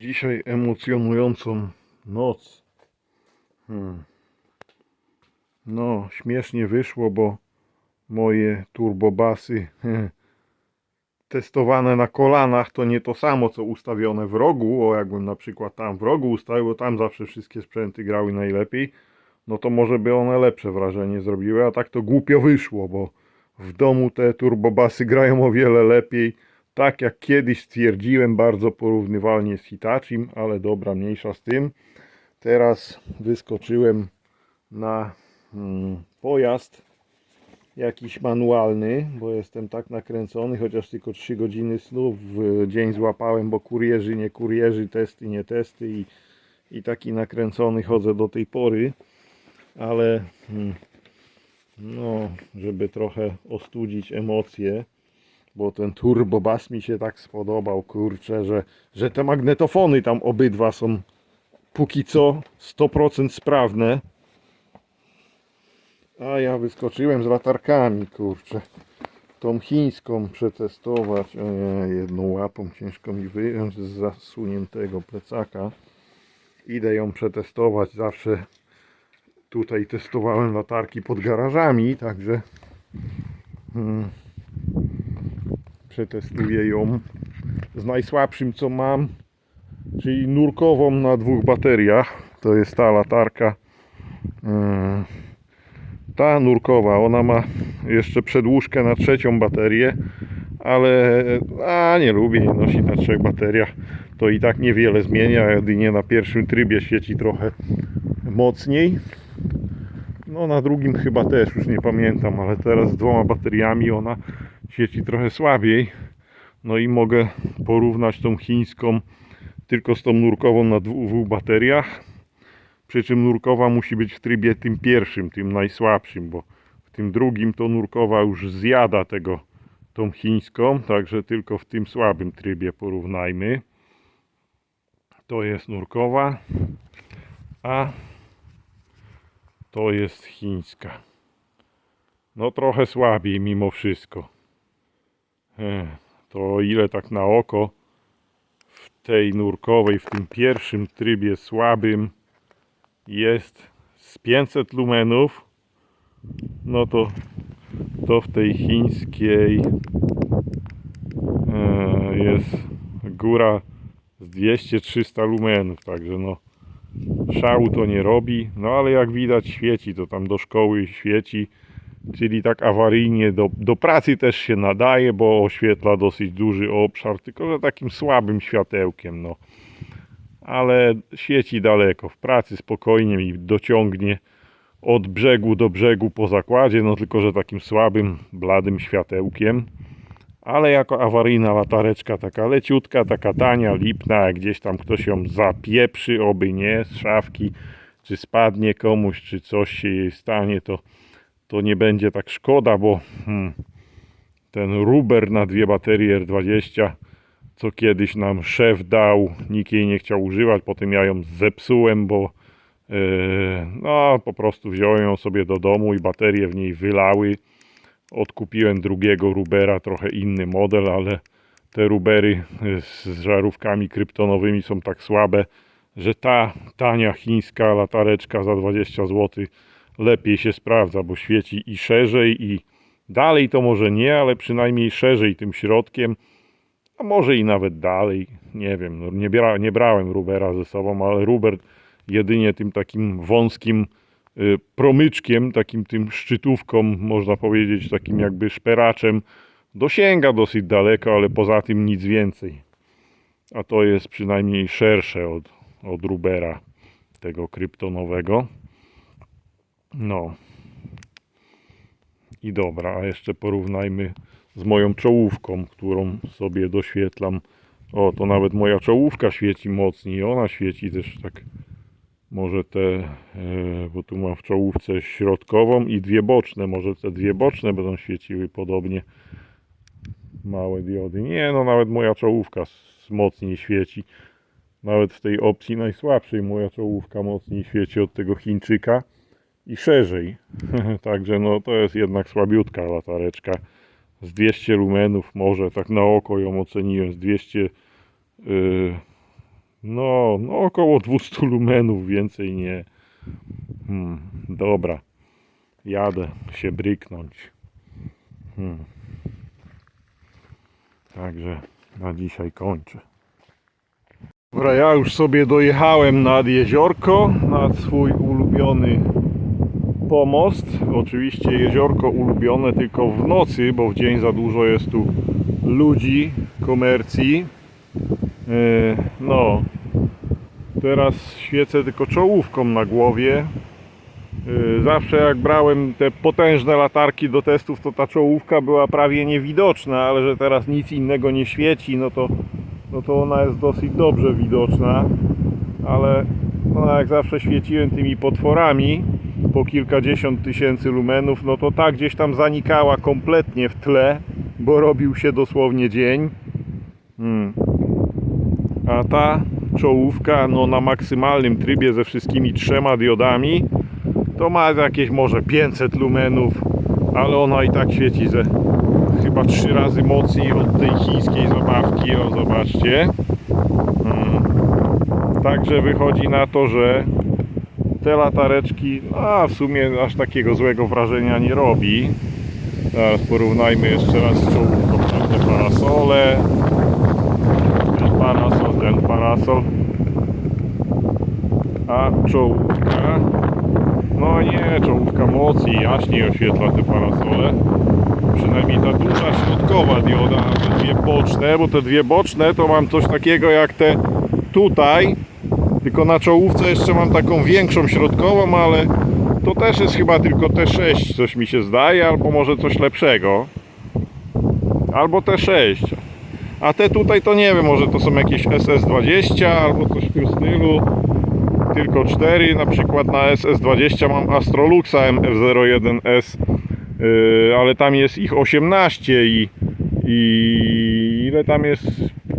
Dzisiaj emocjonującą noc. Hmm. No, śmiesznie wyszło, bo moje turbobasy testowane na kolanach to nie to samo co ustawione w rogu. O, jakbym na przykład tam w rogu ustawił, bo tam zawsze wszystkie sprzęty grały najlepiej, no to może by one lepsze wrażenie zrobiły, a tak to głupio wyszło, bo w domu te turbobasy grają o wiele lepiej. Tak jak kiedyś stwierdziłem, bardzo porównywalnie z Hitachim, ale dobra, mniejsza z tym. Teraz wyskoczyłem na mm, pojazd jakiś manualny, bo jestem tak nakręcony, chociaż tylko 3 godziny snu w dzień złapałem, bo kurierzy, nie kurierzy, testy, nie testy i, i taki nakręcony chodzę do tej pory, ale mm, no, żeby trochę ostudzić emocje, bo ten turbo bass mi się tak spodobał, kurczę, że, że te magnetofony tam obydwa są póki co 100% sprawne. A ja wyskoczyłem z latarkami, kurczę. Tą chińską przetestować. Ojej, jedną łapą ciężko mi wyjąć z zasuniętego plecaka. Idę ją przetestować. Zawsze tutaj testowałem latarki pod garażami, także hmm, przetestuję ją z najsłabszym co mam, czyli nurkową na dwóch bateriach. To jest ta latarka. Hmm, ta nurkowa, ona ma jeszcze przedłużkę na trzecią baterię, ale a nie lubię jej nosić na trzech bateriach. To i tak niewiele zmienia, jedynie na pierwszym trybie świeci trochę mocniej. No na drugim chyba też, już nie pamiętam, ale teraz z dwoma bateriami ona świeci trochę słabiej. No i mogę porównać tą chińską tylko z tą nurkową na dwóch bateriach. Przy czym nurkowa musi być w trybie tym pierwszym, tym najsłabszym, bo w tym drugim to nurkowa już zjada tego tą chińską, także tylko w tym słabym trybie porównajmy. To jest nurkowa, a to jest chińska. No trochę słabiej mimo wszystko. To ile tak na oko w tej nurkowej, w tym pierwszym trybie słabym jest z 500 lumenów, no to, to w tej chińskiej e, jest góra z 200-300 lumenów, także no szału to nie robi, no ale jak widać świeci, to tam do szkoły świeci, czyli tak awaryjnie do, do pracy też się nadaje, bo oświetla dosyć duży obszar, tylko że takim słabym światełkiem, no ale świeci daleko. W pracy spokojnie mi dociągnie od brzegu do brzegu po zakładzie, no tylko że takim słabym, bladym światełkiem. Ale jako awaryjna latareczka, taka leciutka, taka tania, lipna, jak gdzieś tam ktoś ją zapieprzy, oby nie, z szafki, czy spadnie komuś, czy coś się jej stanie, to, to nie będzie tak szkoda, bo hmm, ten ruber na dwie baterie R20 co kiedyś nam szef dał, nikt jej nie chciał używać, potem ja ją zepsułem, bo yy, no po prostu wziąłem ją sobie do domu i baterie w niej wylały. Odkupiłem drugiego rubera, trochę inny model, ale te rubery z żarówkami kryptonowymi są tak słabe, że ta tania chińska latareczka za 20 zł lepiej się sprawdza, bo świeci i szerzej i dalej to może nie, ale przynajmniej szerzej tym środkiem a może i nawet dalej, nie wiem, no nie, bra, nie brałem Rubera ze sobą, ale Ruber jedynie tym takim wąskim y, promyczkiem, takim tym szczytówką, można powiedzieć, takim jakby szperaczem, dosięga dosyć daleko, ale poza tym nic więcej. A to jest przynajmniej szersze od, od Rubera, tego kryptonowego. No. I dobra, a jeszcze porównajmy z moją czołówką, którą sobie doświetlam. O, to nawet moja czołówka świeci mocniej. Ona świeci też tak. Może te, e, bo tu mam w czołówce środkową i dwie boczne. Może te dwie boczne będą świeciły podobnie. Małe diody. Nie, no nawet moja czołówka mocniej świeci. Nawet w tej opcji najsłabszej moja czołówka mocniej świeci od tego Chińczyka i szerzej. Także no to jest jednak słabiutka latareczka z 200 lumenów, może tak na oko ją oceniłem, z 200, yy, No, no około 200 lumenów, więcej nie. Hmm, dobra. Jadę się bryknąć. Hmm. Także na dzisiaj kończę. Dobra, ja już sobie dojechałem nad jeziorko, nad swój ulubiony pomost. Oczywiście jeziorko ulubione tylko w nocy, bo w dzień za dużo jest tu ludzi, komercji. Yy, No, teraz świecę tylko czołówką na głowie. Yy, Zawsze jak brałem te potężne latarki do testów, to ta czołówka była prawie niewidoczna, ale że teraz nic innego nie świeci, no to, no to ona jest dosyć dobrze widoczna. Ale no, jak zawsze świeciłem tymi potworami po kilkadziesiąt tysięcy lumenów, no to ta gdzieś tam zanikała kompletnie w tle, bo robił się dosłownie dzień. Hmm. A ta czołówka no, na maksymalnym trybie ze wszystkimi trzema diodami to ma jakieś może 500 lumenów, ale ona i tak świeci ze chyba trzy razy mocniej od tej chińskiej zabawki. O, zobaczcie. Hmm. Także wychodzi na to, że te latareczki, a w sumie aż takiego złego wrażenia nie robi. Teraz porównajmy jeszcze raz z czołówką te parasole. Ten parasol, ten parasol. A czołówka. No nie, czołówka mocniej, jaśniej oświetla te parasole. Przynajmniej ta duża środkowa dioda, te dwie boczne, bo te dwie boczne to mam coś takiego jak te tutaj, tylko na czołówce jeszcze mam taką większą środkową, ale to też jest chyba tylko T6, coś mi się zdaje, albo może coś lepszego. Albo T6. A te tutaj to nie wiem, może to są jakieś SS20 albo coś w tym stylu. Tylko 4, na przykład na SS20 mam Astroluxa MF01S, yy, ale tam jest ich 18 i, i ile tam jest?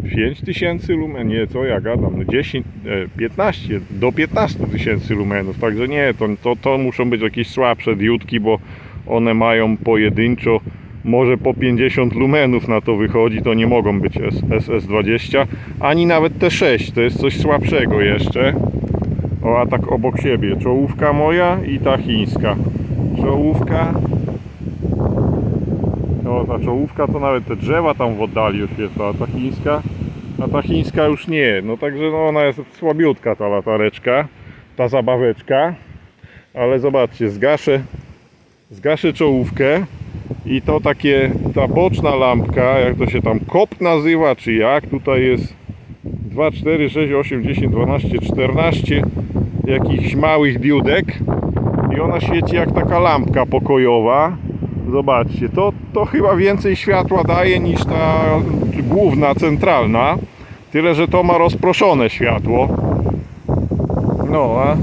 5000 lumen, nie, co ja gadam, no 10, e, 15, do 15 tysięcy lumenów, także nie, to, to, to muszą być jakieś słabsze diodki, bo one mają pojedynczo może po 50 lumenów na to wychodzi, to nie mogą być S- SS20, ani nawet T6, to jest coś słabszego jeszcze. O, a tak obok siebie, czołówka moja i ta chińska. Czołówka. No, ta czołówka to nawet te drzewa tam w oddali oświetla, a ta chińska, a ta chińska już nie. No także no, ona jest słabiutka ta latareczka, ta zabaweczka. Ale zobaczcie, zgaszę, zgaszę czołówkę i to takie, ta boczna lampka, jak to się tam kop nazywa, czy jak, tutaj jest 2, 4, 6, 8, 10, 12, 14 jakichś małych diodek i ona świeci jak taka lampka pokojowa. Zobaczcie, to, to chyba więcej światła daje niż ta główna, centralna. Tyle, że to ma rozproszone światło. No, a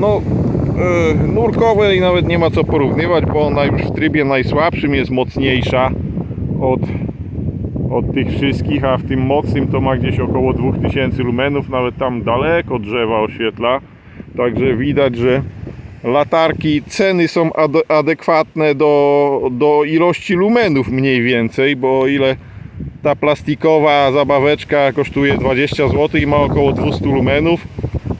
no, e, nurkowej nawet nie ma co porównywać, bo ona już w trybie najsłabszym jest mocniejsza od, od tych wszystkich, a w tym mocnym to ma gdzieś około 2000 lumenów, nawet tam daleko drzewa oświetla. Także widać, że latarki, ceny są ade- adekwatne do, do ilości lumenów mniej więcej, bo o ile ta plastikowa zabaweczka kosztuje 20 zł i ma około 200 lumenów,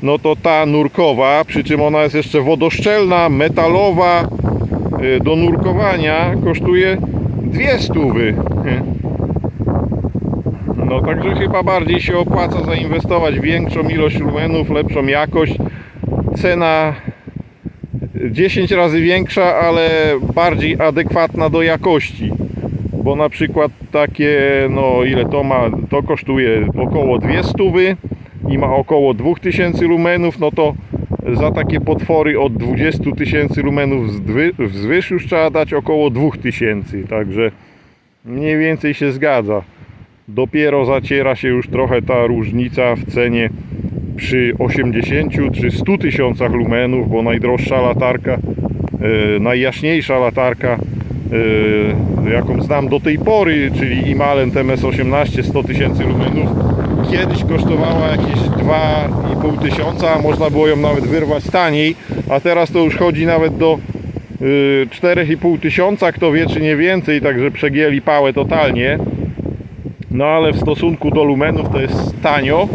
no to ta nurkowa, przy czym ona jest jeszcze wodoszczelna, metalowa, y, do nurkowania kosztuje 200 wy. No także chyba bardziej się opłaca zainwestować w większą ilość lumenów, lepszą jakość. Cena 10 razy większa, ale bardziej adekwatna do jakości. Bo na przykład takie, no ile to ma, to kosztuje około 200 wy i ma około 2000 lumenów, no to za takie potwory od 20 tysięcy lumenów wzwyż już trzeba dać około 2000, także mniej więcej się zgadza. Dopiero zaciera się już trochę ta różnica w cenie przy 80 czy 100 tysiącach lumenów, bo najdroższa latarka, e, najjaśniejsza latarka, e, jaką znam do tej pory, czyli Imalent MS18 100 tysięcy lumenów, kiedyś kosztowała jakieś 2,5 tysiąca, a można było ją nawet wyrwać taniej, a teraz to już chodzi nawet do y, 4,5 tysiąca, kto wie czy nie więcej, także przegięli pałę totalnie. No ale w stosunku do lumenów to jest tanio,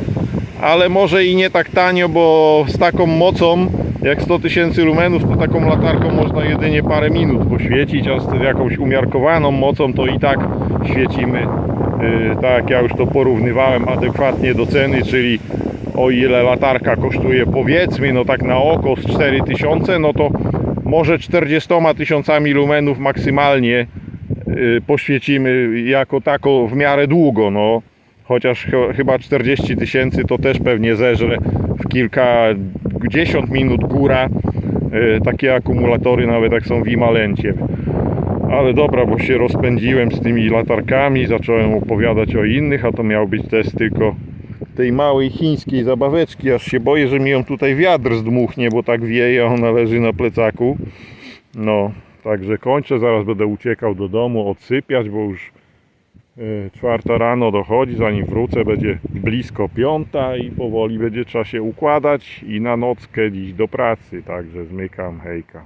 ale może i nie tak tanio, bo z taką mocą jak 100 tysięcy lumenów, to taką latarką można jedynie parę minut poświecić, a z jakąś umiarkowaną mocą to i tak świecimy, yy, tak ja już to porównywałem, adekwatnie do ceny, czyli o ile latarka kosztuje powiedzmy, no tak na oko z 4000, no to może 40 tysiącami lumenów maksymalnie yy, poświecimy jako tako w miarę długo, no. Chociaż ch- chyba 40 tysięcy to też pewnie zeżre w kilkadziesiąt minut góra. Yy, takie akumulatory nawet jak są w Imalencie. Ale dobra, bo się rozpędziłem z tymi latarkami, zacząłem opowiadać o innych, a to miał być test tylko tej małej chińskiej zabaweczki, aż się boję, że mi ją tutaj wiatr zdmuchnie, bo tak wieje, ona leży na plecaku. No, także kończę, zaraz będę uciekał do domu, odsypiać, bo już czwarta rano dochodzi, zanim wrócę będzie blisko piąta i powoli będzie trzeba się układać i na nockę dziś do pracy, także zmykam, hejka.